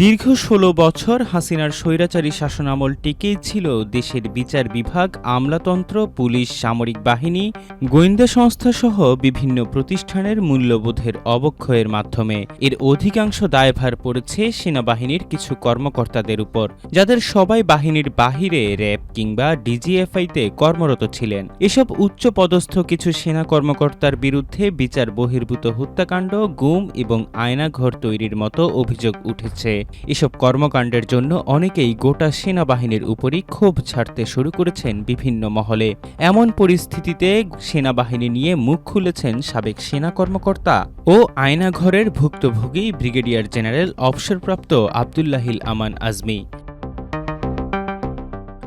দীর্ঘ ষোলো বছর হাসিনার স্বৈরাচারী শাসনামল টিকেই ছিল দেশের বিচার বিভাগ, আমলাতন্ত্র, পুলিশ, সামরিক বাহিনী, গোয়েন্দা সংস্থা সহ বিভিন্ন প্রতিষ্ঠানের মূল্যবোধের অবক্ষয়ের মাধ্যমে। এর অধিকাংশ দায়ভার পড়েছে সেনাবাহিনীর কিছু কর্মকর্তাদের উপর, যাদের সবাই বাহিনীর বাহিরে র্যাব কিংবা ডিজিএফআইতে কর্মরত ছিলেন। এসব উচ্চ পদস্থ কিছু সেনা কর্মকর্তার বিরুদ্ধে বিচার বহির্ভূত হত্যাকাণ্ড, গুম এবং আয়নাঘর তৈরির মতো অভিযোগ উঠেছে। এসব কর্মকাণ্ডের জন্য অনেকেই গোটা সেনাবাহিনীর উপরই ক্ষোভ ছাড়তে শুরু করেছেন বিভিন্ন মহলে। এমন পরিস্থিতিতে সেনাবাহিনী নিয়ে মুখ খুলেছেন সাবেক সেনা কর্মকর্তা ও আয়নাঘরের ভুক্তভোগী ব্রিগেডিয়ার জেনারেল অবসরপ্রাপ্ত আবদুল্লাহিল আমান আজমি।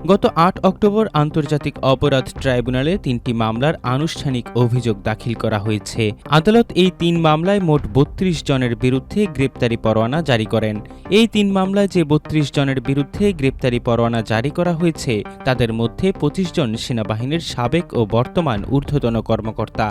গত আট অক্টোবর আন্তর্জাতিক অপরাধ ট্রাইব্যুনালে তিনটি মামলার আনুষ্ঠানিক অভিযোগ দাখিল করা হয়েছে। আদালত এই তিন মামলায় মোট বত্রিশ জনের বিরুদ্ধে গ্রেপ্তারি পরোয়ানা জারি করেন। এই তিন মামলায় যে বত্রিশ জনের বিরুদ্ধে গ্রেপ্তারি পরোয়ানা জারি করা হয়েছে, তাদের মধ্যে পঁচিশ জন সেনাবাহিনীর সাবেক ও বর্তমান ঊর্ধ্বতন কর্মকর্তা।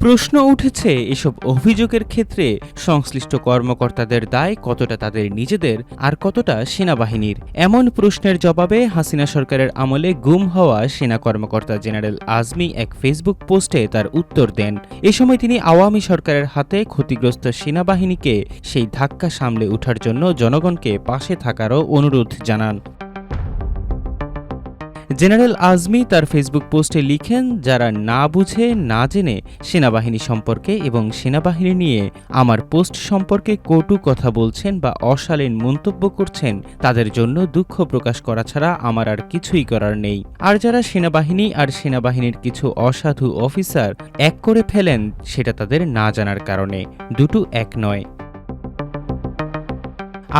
প্রশ্ন উঠেছে, এসব অভিযোগের ক্ষেত্রে সংশ্লিষ্ট কর্মকর্তাদের দায় কতটা তাদের নিজেদের আর কতটা সেনাবাহিনীর? এমন প্রশ্নের জবাবে হাসিনা সরকারের আমলে গুম হওয়া সেনা কর্মকর্তা জেনারেল আজমি এক ফেসবুক পোস্টে তার উত্তর দেন। এ সময় তিনি আওয়ামী সরকারের হাতে ক্ষতিগ্রস্ত সেনাবাহিনীকে সেই ধাক্কা সামলে ওঠার জন্য জনগণকে পাশে থাকারও অনুরোধ জানান। জেনারেল আজমি তার ফেসবুক পোস্টে লিখেন, যারা না বুঝে, না জেনে সেনাবাহিনী সম্পর্কে এবং সেনাবাহিনী নিয়ে আমার পোস্ট সম্পর্কে কটু কথা বলছেন বা অশালীন মন্তব্য করছেন, তাদের জন্য দুঃখ প্রকাশ করা ছাড়া আমার আর কিছুই করার নেই। আর যারা সেনাবাহিনী আর সেনাবাহিনীর কিছু অসাধু অফিসার এক করে ফেলেন, সেটা তাদের না জানার কারণে। দুটো এক নয়।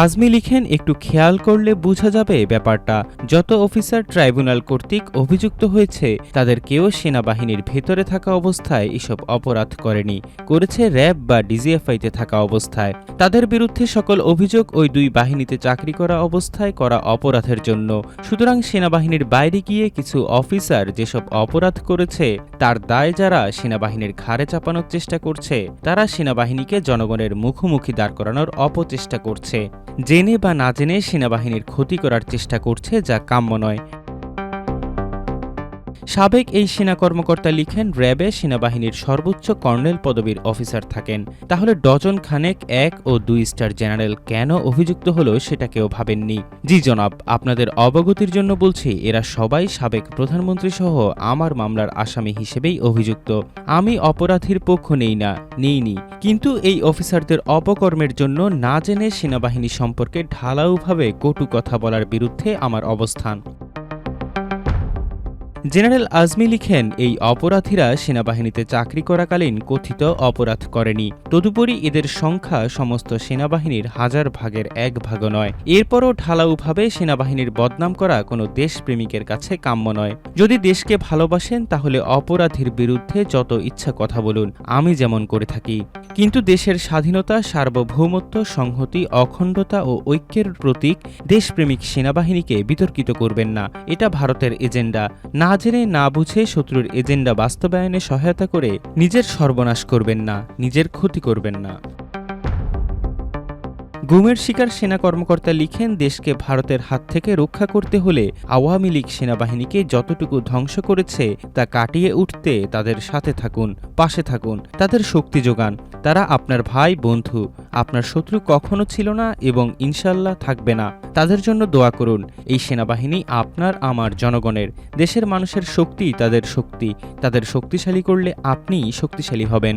আজমি লিখেন, একটু খেয়াল করলে বোঝা যাবে ব্যাপারটা। যত অফিসার ট্রাইব্যুনাল কর্তৃক অভিযুক্ত হয়েছে, তাদের কেউ সেনাবাহিনীর ভেতরে থাকা অবস্থায় এসব অপরাধ করেনি। করেছে র্যাব বা ডিজিএফআইতে থাকা অবস্থায়। তাদের বিরুদ্ধে সকল অভিযোগ ওই দুই বাহিনীতে চাকরি করা অবস্থায় করা অপরাধের জন্য। সুতরাং সেনাবাহিনীর বাইরে গিয়ে কিছু অফিসার যেসব অপরাধ করেছে, তার দায় যারা সেনাবাহিনীর ঘাড়ে চাপানোর চেষ্টা করছে, তারা সেনাবাহিনীকে জনগণের মুখোমুখি দাঁড় করানোর অপচেষ্টা করছে। জেনে বা না জেনে সেনাবাহিনীর ক্ষতি করার চেষ্টা করছে যা কাম্য নয়। সাবেক এই সেনা কর্মকর্তা লিখেন, র্যাবে সেনাবাহিনীর সর্বোচ্চ কর্নেল পদবীর অফিসার থাকেন। তাহলে ডজন খানেক এক ও দুই স্টার জেনারেল কেন অভিযুক্ত হলো সেটা কেউ ভাবেননি? জি জনাব, আপনাদের অবগতির জন্য বলছি, এরা সবাই সাবেক প্রধানমন্ত্রী সহ আমার মামলার আসামি হিসেবেই অভিযুক্ত। আমি অপরাধীর পক্ষ নেই না, নেইনি। কিন্তু এই অফিসারদের অপকর্মের জন্য না জেনে সেনাবাহিনী সম্পর্কে ঢালাউভাবে কটু কথা বলার বিরুদ্ধে আমার অবস্থান। জেনারেল আজমি লিখেন, এই অপরাধীরা সেনাবাহিনীতে চাকরি করাকালীন কথিত অপরাধ করেনি। তদুপরি এদের সংখ্যা সমস্ত সেনাবাহিনীর হাজার ভাগের এক ভাগও নয়। এরপরও ঢালাউভাবে সেনাবাহিনীর বদনাম করা কোনো দেশপ্রেমিকের কাছে কাম্য নয়। যদি দেশকে ভালোবাসেন, তাহলে অপরাধীর বিরুদ্ধে যত ইচ্ছা কথা বলুন, আমি যেমন করে থাকি। কিন্তু দেশের স্বাধীনতা, সার্বভৌমত্ব, সংহতি, অখণ্ডতা ও ঐক্যের প্রতীক দেশপ্রেমিক সেনাবাহিনীকে বিতর্কিত করবেন না। এটা ভারতের এজেন্ডা। না জেনে না বুঝে শত্রুর এজেন্ডা বাস্তবায়নে সহায়তা করে নিজের সর্বনাশ করবেন না, নিজের ক্ষতি করবেন না। গুমের শিকার সেনা কর্মকর্তা লিখেন, দেশকে ভারতের হাত থেকে রক্ষা করতে হলে আওয়ামী লীগ সেনাবাহিনীকে যতটুকু ধ্বংস করেছে তা কাটিয়ে উঠতে তাদের সাথে থাকুন, পাশে থাকুন, তাদের শক্তি যোগান। তারা আপনার ভাই, বন্ধু, আপনার শত্রু কখনো ছিল না এবং ইনশাল্লাহ থাকবে না। তাদের জন্য দোয়া করুন, এই সেনাবাহিনী আপনার, আমার জনগণের। দেশের মানুষের শক্তি তাদের শক্তি, তাদের শক্তিশালী করলে আপনিই শক্তিশালী হবেন।